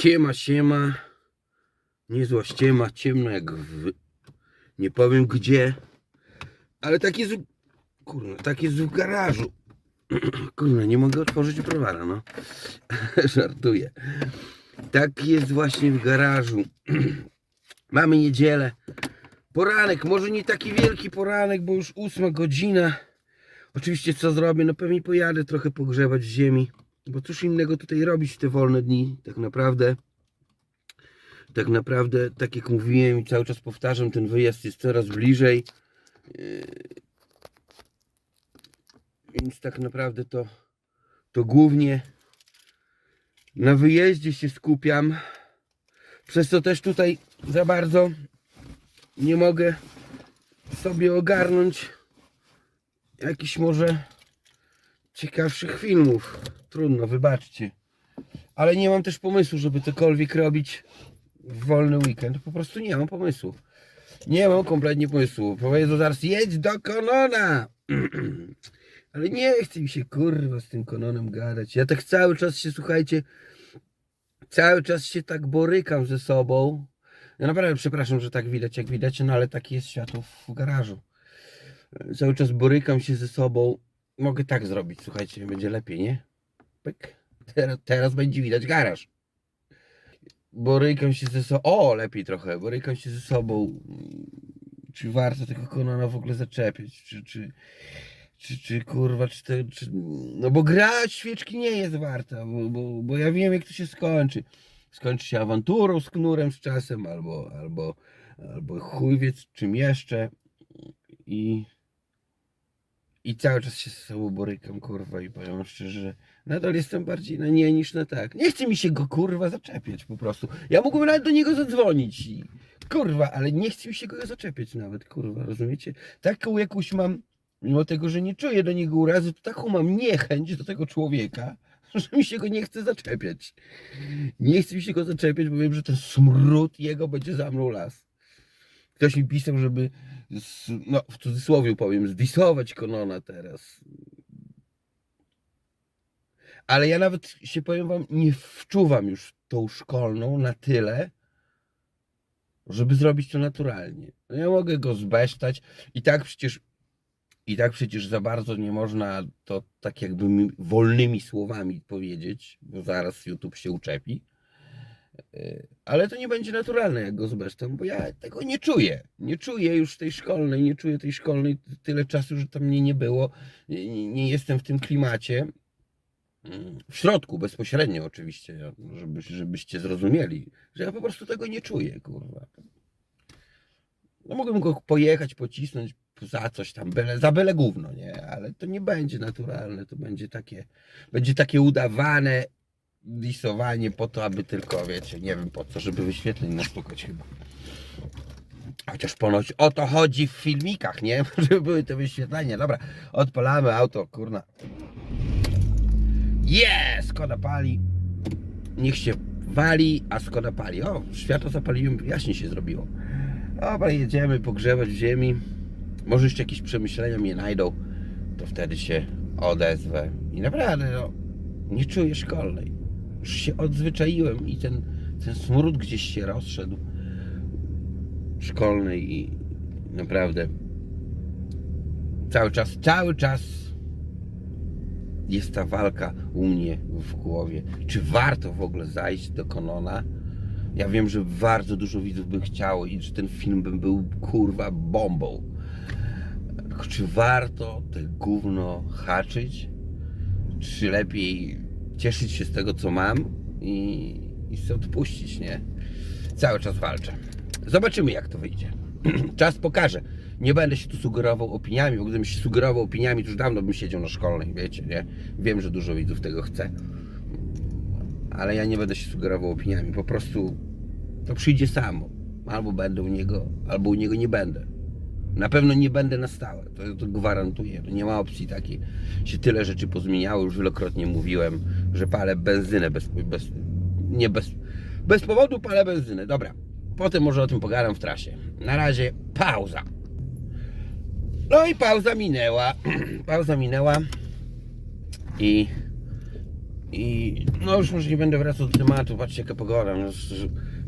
Siema, siema. Niezła ściema, ciemno jak w... Nie powiem gdzie. Ale tak jest... Kurwa, tak jest w garażu. Kurwa, nie mogę otworzyć browara, no. Żartuję. Tak jest właśnie w garażu. Mamy niedzielę. Poranek, może nie taki wielki poranek, bo już ósma godzina. Oczywiście co zrobię? No pewnie pojadę trochę pogrzebać ziemi. Bo cóż innego tutaj robić w te wolne dni, tak naprawdę. Tak naprawdę, tak jak mówiłem i cały czas powtarzam, ten wyjazd jest coraz bliżej. Yy, Więc tak naprawdę to, to głównie na wyjeździe się skupiam. Przez co też tutaj za bardzo nie mogę sobie ogarnąć jakichś może ciekawszych filmów. Trudno, wybaczcie. Ale nie mam też pomysłu, żeby cokolwiek robić w wolny weekend. Po prostu nie mam pomysłu. Nie mam kompletnie pomysłu. Powiedzą zaraz, jedź do Konona! Ale nie chce mi się kurwa z tym Kononem gadać. Ja tak cały czas się, słuchajcie, cały czas się tak borykam ze sobą. Ja naprawdę przepraszam, że tak widać, jak widać, no ale taki jest światło w garażu. Cały czas borykam się ze sobą. Mogę tak zrobić, słuchajcie, będzie lepiej, nie? Pyk. Teraz, teraz będzie widać garaż. Borykam się ze sobą. O, lepiej trochę. Borykam się ze sobą. Czy warto tego konona w ogóle zaczepiać? Czy, czy, czy, czy kurwa, czy to. Czy... No bo grać świeczki nie jest warta, bo, bo, bo ja wiem, jak to się skończy. Skończy się awanturą z knurem z czasem, albo, albo, albo chuj wie czym jeszcze. I. I cały czas się z sobą borykam, kurwa, i powiem szczerze, że nadal jestem bardziej na nie niż na tak. Nie chce mi się go, kurwa, zaczepiać po prostu. Ja mógłbym nawet do niego zadzwonić i, kurwa, ale nie chce mi się go zaczepiać nawet, kurwa, rozumiecie? Taką jakąś mam, mimo tego, że nie czuję do niego urazy, to taką mam niechęć do tego człowieka, że mi się go nie chce zaczepiać. Nie chce mi się go zaczepiać, bo wiem, że ten smród jego będzie za mną las. Ktoś mi pisał, żeby, z, no w cudzysłowie powiem, zdisować Konona teraz. Ale ja nawet się powiem wam, nie wczuwam już tą szkolną na tyle, żeby zrobić to naturalnie. No ja mogę go zbesztać i tak przecież i tak przecież za bardzo nie można to tak jakby mi- wolnymi słowami powiedzieć, bo zaraz YouTube się uczepi. Yy, Ale to nie będzie naturalne, jak go zbesztam, bo ja tego nie czuję. Nie czuję już tej szkolnej, nie czuję tej szkolnej tyle czasu, że tam mnie nie było. Nie, jestem w tym klimacie. Mm, W środku, bezpośrednio oczywiście, żeby, żebyście zrozumieli, że ja po prostu tego nie czuję, kurwa. No mogłem go pojechać, pocisnąć za coś tam, byle, za byle gówno, nie? Ale to nie będzie naturalne, to będzie takie, będzie takie udawane disowanie po to, aby tylko, wiecie, nie wiem po co, żeby wyświetleń nastukać chyba. Chociaż ponoć o to chodzi w filmikach, nie? Żeby były te wyświetlenia. Dobra, odpalamy auto, kurna. Jest! Skoda pali. Niech się wali, a Skoda pali. O, światło zapaliłem, jaśnie się zrobiło. Dobra, jedziemy pogrzebać w ziemi. Może jeszcze jakieś przemyślenia mnie najdą, to wtedy się odezwę. I naprawdę, no, nie czuję szkolnej. Już się odzwyczaiłem i ten, ten smród gdzieś się rozszedł szkolnej i naprawdę cały czas, cały czas jest ta walka u mnie w głowie. Czy warto w ogóle zajść do Konona? Ja wiem, że bardzo dużo widzów by chciało i że ten film by był kurwa bombą. Czy warto te gówno haczyć? Czy lepiej cieszyć się z tego, co mam i, i odpuścić, nie? Cały czas walczę. Zobaczymy, jak to wyjdzie. Czas pokaże. Nie będę się tu sugerował opiniami, bo gdybym się sugerował opiniami, to już dawno bym siedział na szkolnej, wiecie, nie? Wiem, że dużo widzów tego chce. Ale ja nie będę się sugerował opiniami. Po prostu to przyjdzie samo. Albo będę u niego, albo u niego nie będę. Na pewno nie będę na stałe, to, to gwarantuję. Nie ma opcji takiej. Się tyle rzeczy pozmieniało, już wielokrotnie mówiłem, że palę benzynę bez, bez, nie bez, bez powodu palę benzynę. Dobra, potem może o tym pogadam w trasie. Na razie pauza. No i pauza minęła. pauza minęła i I no już może nie będę wracał do tematu, patrzcie jaka pogoda, no,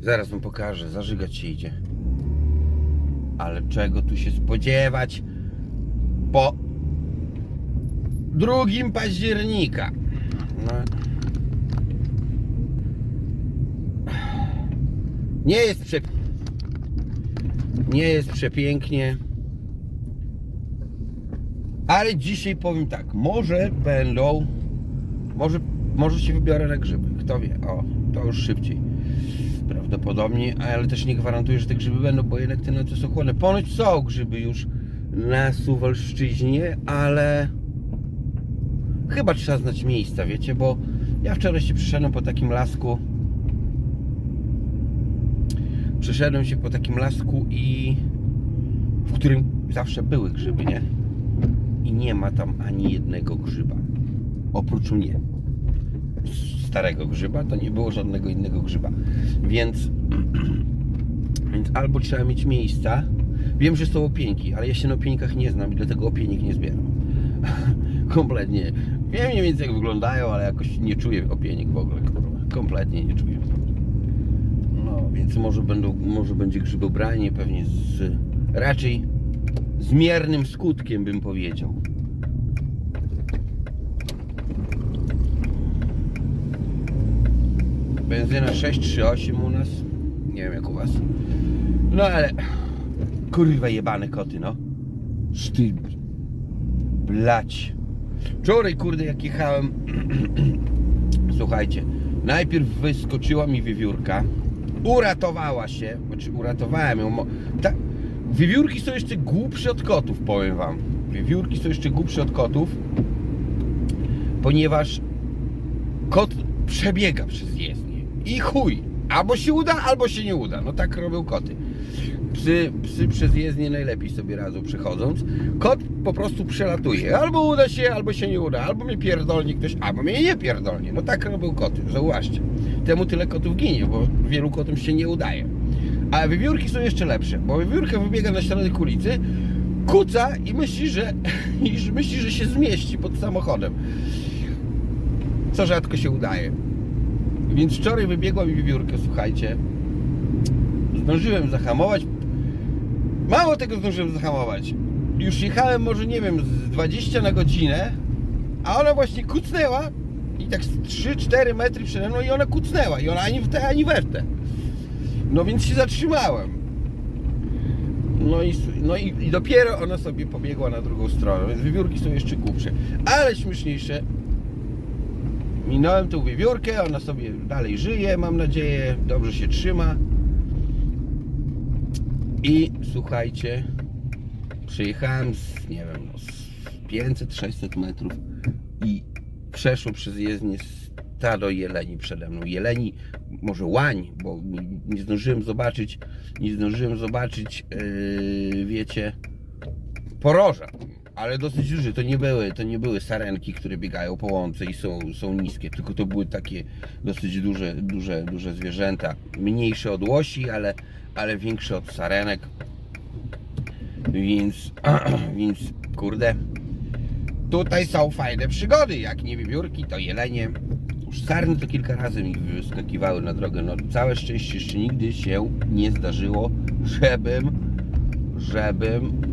zaraz wam pokażę, zażygać się idzie. Ale czego tu się spodziewać po 2 października? No. Nie jest prze... Nie jest przepięknie. Ale dzisiaj powiem tak, może będą, może, może się wybiorę na grzyby, kto wie, o, to już szybciej. Prawdopodobnie, ale też nie gwarantuję, że te grzyby będą, bo jednak te noce są chłodne. Ponoć są grzyby już na Suwalszczyźnie, ale chyba trzeba znać miejsca, wiecie, bo ja wczoraj się przyszedłem po takim lasku, przeszedłem się po takim lasku i w którym zawsze były grzyby, nie? I nie ma tam ani jednego grzyba. Oprócz mnie. Starego grzyba, to nie było żadnego innego grzyba. Więc, więc albo trzeba mieć miejsca. Wiem, że są opieńki, ale ja się na opieńkach nie znam i dlatego opienik nie zbieram. Kompletnie. Wiem mniej więcej jak wyglądają, ale jakoś nie czuję opienik w ogóle. Kompletnie nie czuję. No, więc może będą, może będzie grzybobranie pewnie z raczej zmiernym skutkiem bym powiedział. Benzyna 638 u nas. Nie wiem jak u was. No ale kurwa jebane koty, no. Szty blać. Wczoraj kurde jak jechałem Słuchajcie, najpierw wyskoczyła mi wiewiórka, uratowała się, znaczy uratowałem ją. Ta, wiewiórki są jeszcze głupsze od kotów, powiem wam. Wiewiórki są jeszcze głupsze od kotów, ponieważ kot przebiega przez jezdnię i chuj, albo się uda, albo się nie uda. No tak robią koty. Psy, psy przez najlepiej sobie radzą przechodząc. Kot po prostu przelatuje. Albo uda się, albo się nie uda. Albo mnie pierdolnie ktoś, albo mnie nie pierdolnie. No tak robią koty, zauważcie. Temu tyle kotów ginie, bo wielu kotom się nie udaje. A wiewiórki są jeszcze lepsze, bo wiewiórka wybiega na środek ulicy, kuca i myśli, że, i myśli, że się zmieści pod samochodem. Co rzadko się udaje. Więc wczoraj wybiegła mi wiewiórka, słuchajcie. Zdążyłem zahamować. Mało tego zdążyłem zahamować. Już jechałem może, nie wiem, z 20 na godzinę, a ona właśnie kucnęła i tak z 3-4 metry przede mną i ona kucnęła i ona ani w te, ani we te. No więc się zatrzymałem. No i, no i, i dopiero ona sobie pobiegła na drugą stronę, więc wiewiórki są jeszcze głupsze. Ale śmieszniejsze, minąłem tą wiewiórkę, ona sobie dalej żyje, mam nadzieję, dobrze się trzyma. I słuchajcie, przejechałem z, nie wiem, no, z 500-600 metrów i przeszło przez jezdnię stado jeleni przede mną. Jeleni, może łań, bo nie zdążyłem zobaczyć, nie zdążyłem zobaczyć, yy, wiecie, poroża. Ale dosyć duży, to nie były, to nie były sarenki, które biegają po łące i są, są niskie, tylko to były takie dosyć duże, duże, duże zwierzęta. Mniejsze od łosi, ale, ale większe od sarenek. Więc, więc kurde, tutaj są fajne przygody. Jak nie wiewiórki, to jelenie. Już sarny to kilka razy mi wyskakiwały na drogę. No całe szczęście jeszcze nigdy się nie zdarzyło, żebym, żebym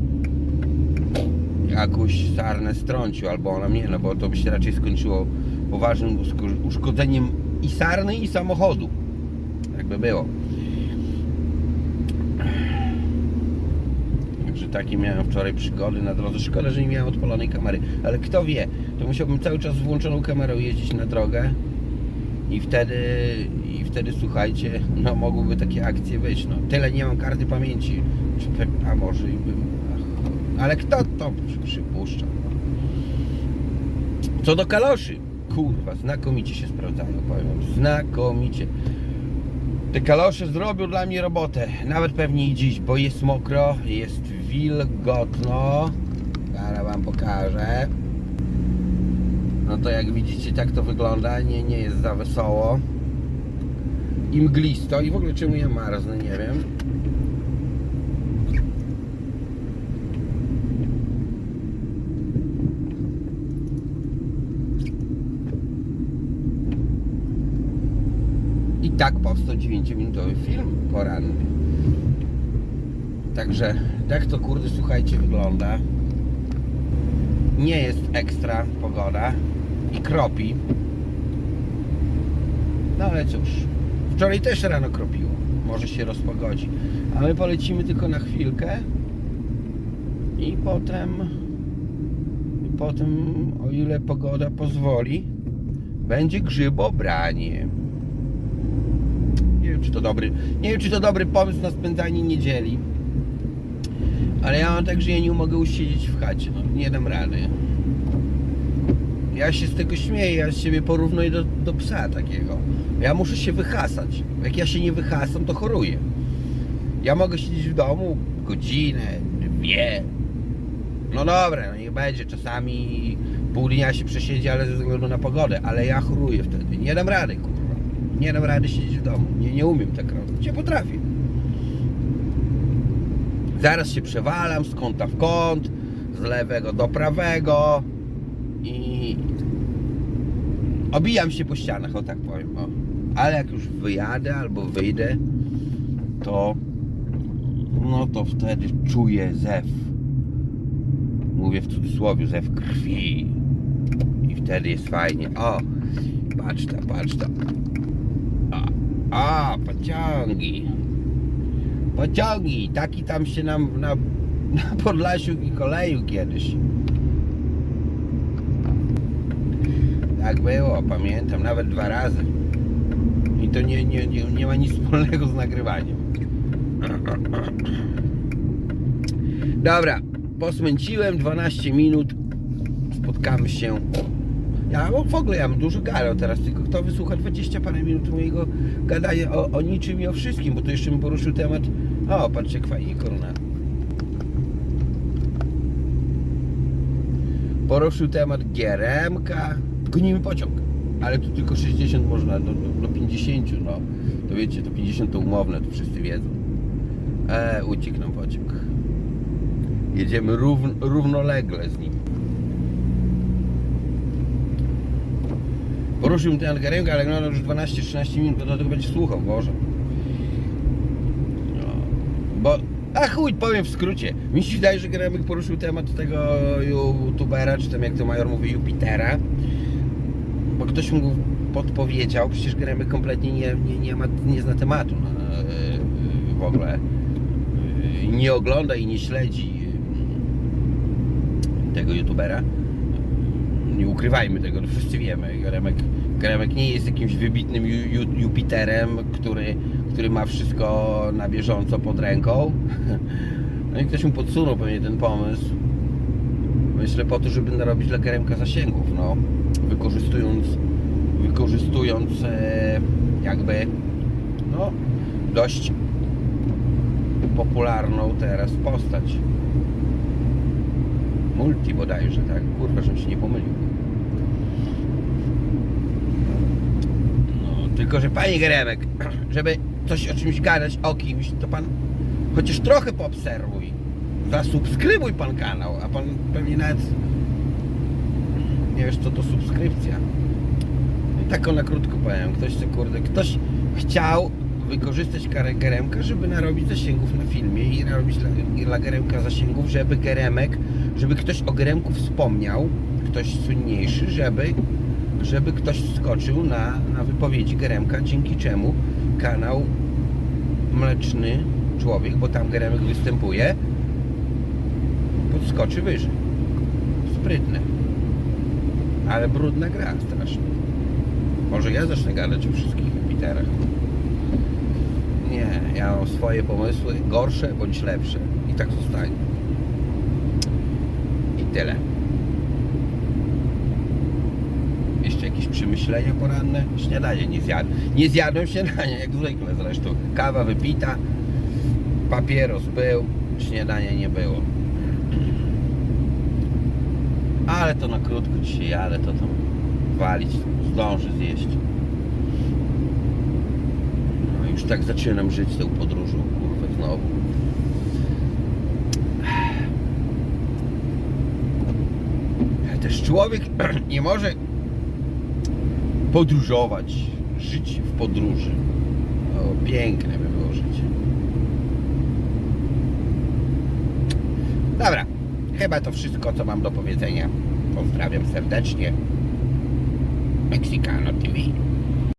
jakąś sarnę strącił, albo ona mnie, no bo to by się raczej skończyło poważnym uszko- uszkodzeniem i sarny, i samochodu. Jakby było. Także takie miałem wczoraj przygody na drodze. Szkoda, że nie miałem odpalonej kamery. Ale kto wie, to musiałbym cały czas z włączoną kamerą jeździć na drogę i wtedy, i wtedy słuchajcie, no mogłyby takie akcje być. No, tyle nie mam karty pamięci. A może i bym. Ale kto to przy- przypuszcza? Co do kaloszy, kurwa, znakomicie się sprawdzają, powiem wam, znakomicie. Te kalosze zrobią dla mnie robotę, nawet pewnie i dziś, bo jest mokro, jest wilgotno. Zaraz wam pokażę. No to jak widzicie, tak to wygląda, nie, nie jest za wesoło. I mglisto, i w ogóle czemu ja marznę, nie wiem. Tak powstał 9-minutowy film poranny. Także tak to kurde słuchajcie wygląda. Nie jest ekstra pogoda i kropi. No ale cóż, wczoraj też rano kropiło. Może się rozpogodzi. A my polecimy tylko na chwilkę i potem i potem o ile pogoda pozwoli będzie grzybobranie. Wiem czy to dobry, nie wiem czy to dobry pomysł na spędzanie niedzieli. Ale ja mam tak, że ja nie mogę usiedzieć w chacie, no, nie dam rady. Ja się z tego śmieję, ja z siebie porównuję do, do psa takiego. Ja muszę się wyhasać. Jak ja się nie wyhasam, to choruję. Ja mogę siedzieć w domu godzinę, dwie. No dobra, no niech będzie, czasami pół dnia się przesiedzi, ale ze względu na pogodę, ale ja choruję wtedy. Nie dam rady, kurwa. Nie dam rady siedzieć w domu. Nie, nie umiem tak robić. Nie potrafię. Zaraz się przewalam z kąta w kąt, z lewego do prawego i obijam się po ścianach, o tak powiem. O. Ale jak już wyjadę albo wyjdę, to no to wtedy czuję zew. Mówię w cudzysłowie, zew krwi. I wtedy jest fajnie. O, patrz ta, patrz ta. A, pociągi. Pociągi. Taki tam się nam na, na Podlasiu i koleju kiedyś. Tak było, pamiętam, nawet dwa razy. I to nie, nie, nie, nie ma nic wspólnego z nagrywaniem. Dobra, posmęciłem 12 minut. Spotkamy się. Ja w ogóle ja mam dużo gadał teraz, tylko kto wysłucha 20 parę minut mojego gadania o, o niczym i o wszystkim, bo to jeszcze bym poruszył temat. O, patrzcie, fajnie korona. Poruszył temat gieremka, wiem pociąg. Ale tu tylko 60 można, do, do, do 50, no. To wiecie, to 50 to umowne, to wszyscy wiedzą. E, pociąg. Jedziemy równ, równolegle z nim. Poruszył ten garemka, ale no już 12-13 minut, do tego będzie słuchał, Boże. No, bo, a chuj, powiem w skrócie. Mi się wydaje, że Geremek poruszył temat tego youtubera, czy tam jak to major mówi, Jupitera. Bo ktoś mu podpowiedział, przecież Geremek kompletnie nie, nie, nie, ma, nie zna tematu no, yy, w ogóle. Yy, Nie ogląda i nie śledzi yy, tego youtubera nie ukrywajmy tego, no wszyscy wiemy, Geremek nie jest jakimś wybitnym Ju- Ju- Jupiterem, który, który ma wszystko na bieżąco pod ręką. No i ktoś mu podsunął pewnie ten pomysł. Myślę po to, żeby narobić dla Geremka zasięgów, no. Wykorzystując, wykorzystując e, jakby, no, dość popularną teraz postać. Multi bodajże, tak? Kurwa, żebym się nie pomylił. No, tylko, że panie Geremek, żeby coś o czymś gadać, o kimś, to pan chociaż trochę poobserwuj. Zasubskrybuj pan kanał, a pan pewnie nawet nie wiesz co to subskrypcja. I tak na krótko powiem, ktoś co kurde, ktoś chciał wykorzystać Geremka, żeby narobić zasięgów na filmie i narobić dla, Geremka zasięgów, żeby Geremek, żeby ktoś o Geremku wspomniał, ktoś słynniejszy, żeby, żeby ktoś wskoczył na, na wypowiedzi Geremka, dzięki czemu kanał Mleczny Człowiek, bo tam Geremek występuje, podskoczy wyżej. Sprytne. Ale brudna gra strasznie. Może ja zacznę gadać o wszystkich Jupiterach. Mam swoje pomysły, gorsze bądź lepsze. I tak zostanie. I tyle. Jeszcze jakieś przemyślenia poranne? Śniadanie nie zjadłem. Nie zjadłem śniadania, jak zwykle zresztą. Kawa wypita, papieros był, śniadania nie było. Ale to na krótko dzisiaj jadę, to tam walić, zdążę zjeść. No tak zaczynam żyć tą podróżą, kurwa, znowu. Też człowiek nie może podróżować, żyć w podróży. O, piękne by było życie. Dobra, chyba to wszystko, co mam do powiedzenia. Pozdrawiam serdecznie. Mexicano TV.